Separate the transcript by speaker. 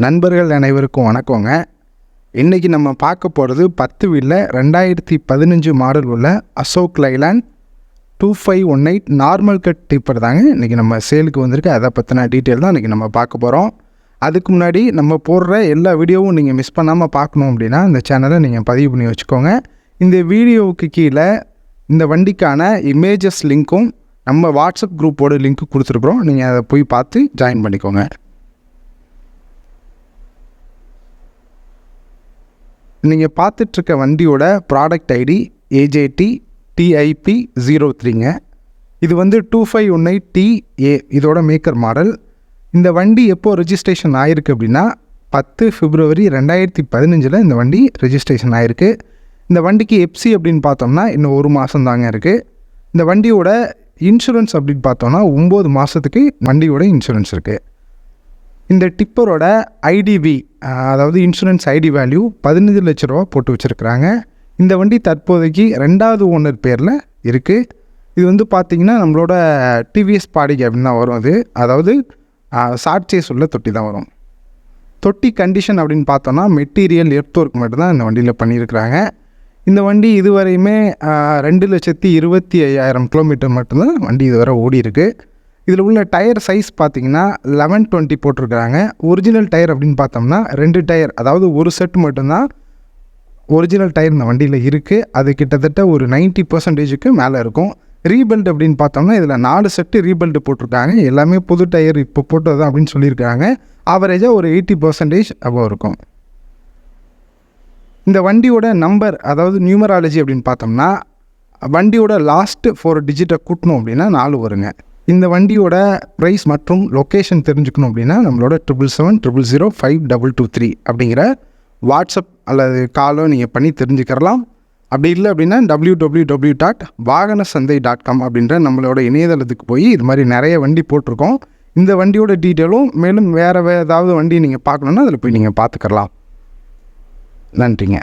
Speaker 1: நண்பர்கள் அனைவருக்கும் வணக்கங்க. இன்றைக்கி நம்ம பார்க்க போகிறது பத்து வீலில் ரெண்டாயிரத்தி பதினஞ்சு மாடல் உள்ள Ashok Leyland two five one eight normal cut tipper தாங்க. இன்றைக்கி நம்ம சேலுக்கு வந்திருக்கு. அதை பற்றின டீட்டெயில் தான் இன்றைக்கி நம்ம பார்க்க போகிறோம் அதுக்கு முன்னாடி நம்ம போடுற எல்லா வீடியோவும் நீங்கள் மிஸ் பண்ணாமல் பார்க்கணும் அப்படின்னா இந்த சேனலை நீங்கள் பதிவு பண்ணி வச்சுக்கோங்க. இந்த வீடியோவுக்கு கீழே இந்த வண்டிக்கான இமேஜஸ் லிங்க்கும் நம்ம வாட்ஸ்அப் குரூப்போட லிங்க் கொடுத்துருக்குறோம். நீங்கள் அதை போய் பார்த்து ஜாயின் பண்ணிக்கோங்க. நீங்கள் பார்த்துட்ருக்க வண்டியோட product ID AJD DIP zero த்ரீங்க இது வந்து two five one eight T A இதோட மேக்கர் மாடல் இந்த வண்டி எப்போது ரெஜிஸ்ட்ரேஷன் ஆயிருக்கு அப்படின்னா பத்து பிப்ரவரி ரெண்டாயிரத்தி பதினஞ்சில் இந்த வண்டி ரெஜிஸ்ட்ரேஷன் ஆயிருக்கு. இந்த வண்டிக்கு எப்சி அப்படின்னு பார்த்தோம்னா இன்னும் ஒரு மாதம் தாங்க இருக்குது இந்த வண்டியோட இன்சூரன்ஸ் அப்படின்னு பார்த்தோம்னா ஒம்பது மாதத்துக்கு வண்டியோட இன்சூரன்ஸ் இருக்குது இந்த டிப்பரோட ஐடிவி அதாவது இன்சூரன்ஸ் ஐடி வேல்யூ பதினஞ்சு லட்ச ரூபா போட்டு வச்சுருக்குறாங்க. இந்த வண்டி தற்போதைக்கு ரெண்டாவது ஓனர் பேரில் இருக்குது இது வந்து பார்த்திங்கன்னா நம்மளோட டிவிஎஸ் பாடி அப்படின்னு தான் வரும் அது. அதாவது சாட்சியை சொல்ல தொட்டி தான் வரும். தொட்டி கண்டிஷன் அப்படின்னு பார்த்தோன்னா மெட்டீரியல் எர்த் ஒர்க் மட்டும்தான் இந்த வண்டியில் பண்ணியிருக்கிறாங்க. இந்த வண்டி இதுவரையுமே ரெண்டு லட்சத்தி இருபத்தி ஐயாயிரம் கிலோமீட்டர் மட்டும்தான் வண்டி இதுவரை ஓடி இருக்குது இதில் உள்ள டயர் சைஸ் பார்த்தீங்கன்னா லெவன் டுவெண்ட்டி போட்டிருக்கிறாங்க. ஒரிஜினல் டயர் அப்படின்னு பார்த்தோம்னா ரெண்டு டயர் அதாவது ஒரு செட் மட்டும்தான் ஒரிஜினல் டயர் இந்த வண்டியில் இருக்குது அது கிட்டத்தட்ட ஒரு 90% பர்சன்டேஜுக்கு மேலே இருக்கும். ரீபெல்ட் அப்படின்னு பார்த்தோம்னா இதில் நாலு செட்டு ரீபில்ட் போட்டிருக்காங்க. எல்லாமே புது டயர் இப்போ போட்டது அப்படின்னு சொல்லியிருக்காங்க. ஆவரேஜாக ஒரு எயிட்டி பர்சன்டேஜ் அபவ் இருக்கும். இந்த வண்டியோட நம்பர் அதாவது நியூமராலஜி அப்படின்னு பார்த்தோம்னா வண்டியோட லாஸ்ட்டு ஃபோர் டிஜிட்டை கூட்டணும் அப்படின்னா நாலு வருங்க. இந்த வண்டியோட ப்ரைஸ் மற்றும் லொக்கேஷன் தெரிஞ்சுக்கணும் அப்படின்னா நம்மளோட triple seven triple zero five double two three அப்படிங்கிற வாட்ஸ்அப் அல்லது காலோ நீங்கள் பண்ணி தெரிஞ்சுக்கிறலாம். அப்படி இல்லை அப்படின்னா டபிள்யூ டபிள்யூ டபிள்யூ டாட் வாகன சந்தை டாட் காம் அப்படின்ற நம்மளோட இணையதளத்துக்கு போய் இது மாதிரி நிறைய வண்டி போட்டிருக்கோம். இந்த வண்டியோட டீட்டெயிலும் மேலும் வேறு ஏதாவது வண்டி நீங்கள் பார்க்கணுன்னா அதில் போய் நீங்கள் பார்த்துக்கலாம் நன்றிங்க.